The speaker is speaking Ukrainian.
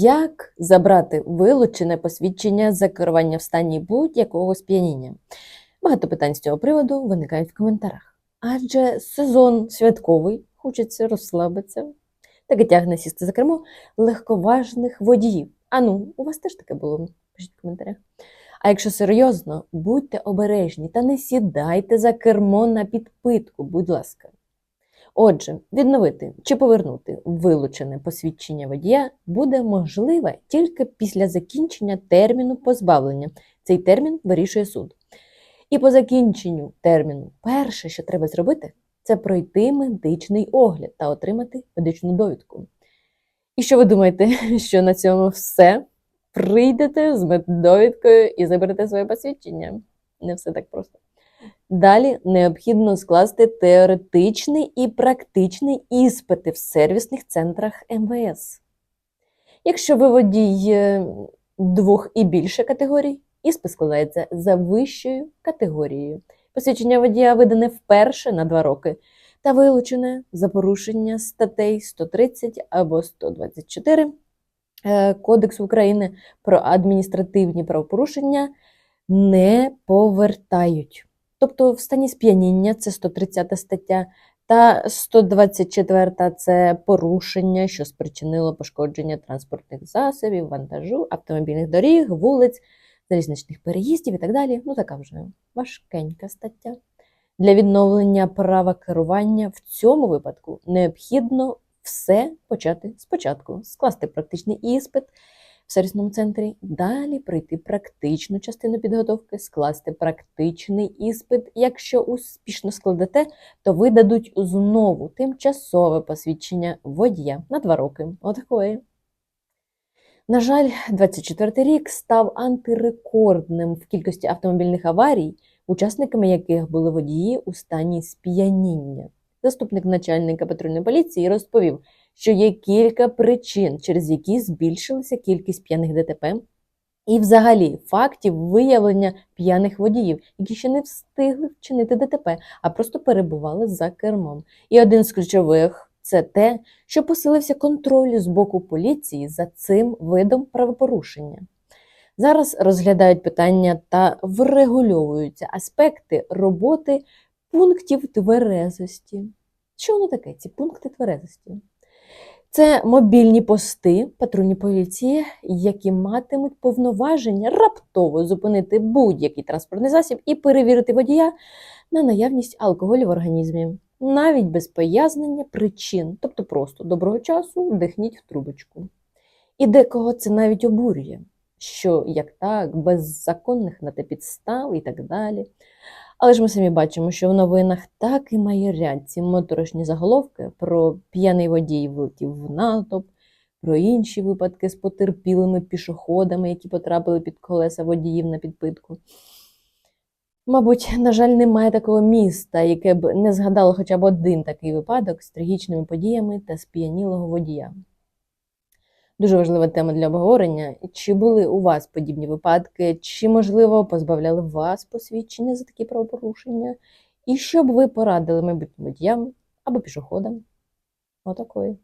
Як забрати вилучене посвідчення за керування в стані будь-якого сп'яніння? Багато питань з цього приводу виникають в коментарях. Адже сезон святковий, хочеться розслабитися, так і тягне сісти за кермо легковажних водіїв. А ну, у вас теж таке було? Пишіть в коментарях. А якщо серйозно, будьте обережні та не сідайте за кермо на підпитку, будь ласка. Отже, відновити чи повернути вилучене посвідчення водія буде можливе тільки після закінчення терміну позбавлення. Цей термін вирішує суд. І по закінченню терміну, перше, що треба зробити, це пройти медичний огляд та отримати медичну довідку. І що ви думаєте, що на цьому все? Прийдете з меддовідкою і заберете своє посвідчення? Не все так просто. Далі необхідно скласти теоретичний і практичний іспити в сервісних центрах МВС. Якщо ви водій е, двох і більше категорій, іспит складається за вищою категорією. Посвідчення водія видане вперше на два роки та вилучене за порушення статей 130 або 124 е, Кодексу України про адміністративні правопорушення не повертають. Тобто в стані сп'яніння це 130 стаття, та 124 це порушення, що спричинило пошкодження транспортних засобів, вантажу, автомобільних доріг, вулиць, залізничних переїздів і так далі. Ну, така вже важкенька стаття. Для відновлення права керування в цьому випадку необхідно все почати спочатку, скласти практичний іспит в сервісному центрі, далі пройти практичну частину підготовки, скласти практичний іспит. Якщо успішно складете, то видадуть знову тимчасове посвідчення водія на два роки. Отакої. На жаль, 24 рік став антирекордним в кількості автомобільних аварій, учасниками яких були водії у стані сп'яніння. Заступник начальника патрульної поліції розповів, що є кілька причин, через які збільшилася кількість п'яних ДТП, і взагалі фактів виявлення п'яних водіїв, які ще не встигли вчинити ДТП, а просто перебували за кермом. І один з ключових це те, що посилився контроль з боку поліції за цим видом правопорушення. Зараз розглядають питання та врегульовуються аспекти роботи пунктів тверезості. Що воно таке, ці пункти тверезості? Це мобільні пости патрульні поліції, які матимуть повноваження раптово зупинити будь-який транспортний засіб і перевірити водія на наявність алкоголю в організмі, навіть без пояснення причин, тобто просто доброго часу вдихніть в трубочку. І декого це навіть обурює, що як так, без законних на те підстав і так далі. Але ж ми самі бачимо, що в новинах так і майорять ці моторошні заголовки про п'яний водій влетів в натовп, про інші випадки з потерпілими пішоходами, які потрапили під колеса водіїв на підпитку. Мабуть, на жаль, немає такого міста, яке б не згадало хоча б один такий випадок з трагічними подіями та сп'янілого водія. Дуже важлива тема для обговорення. Чи були у вас подібні випадки, чи, можливо, позбавляли вас посвідчення за такі правопорушення? І що б ви порадили майбутнім водіям або пішоходам? Отакої.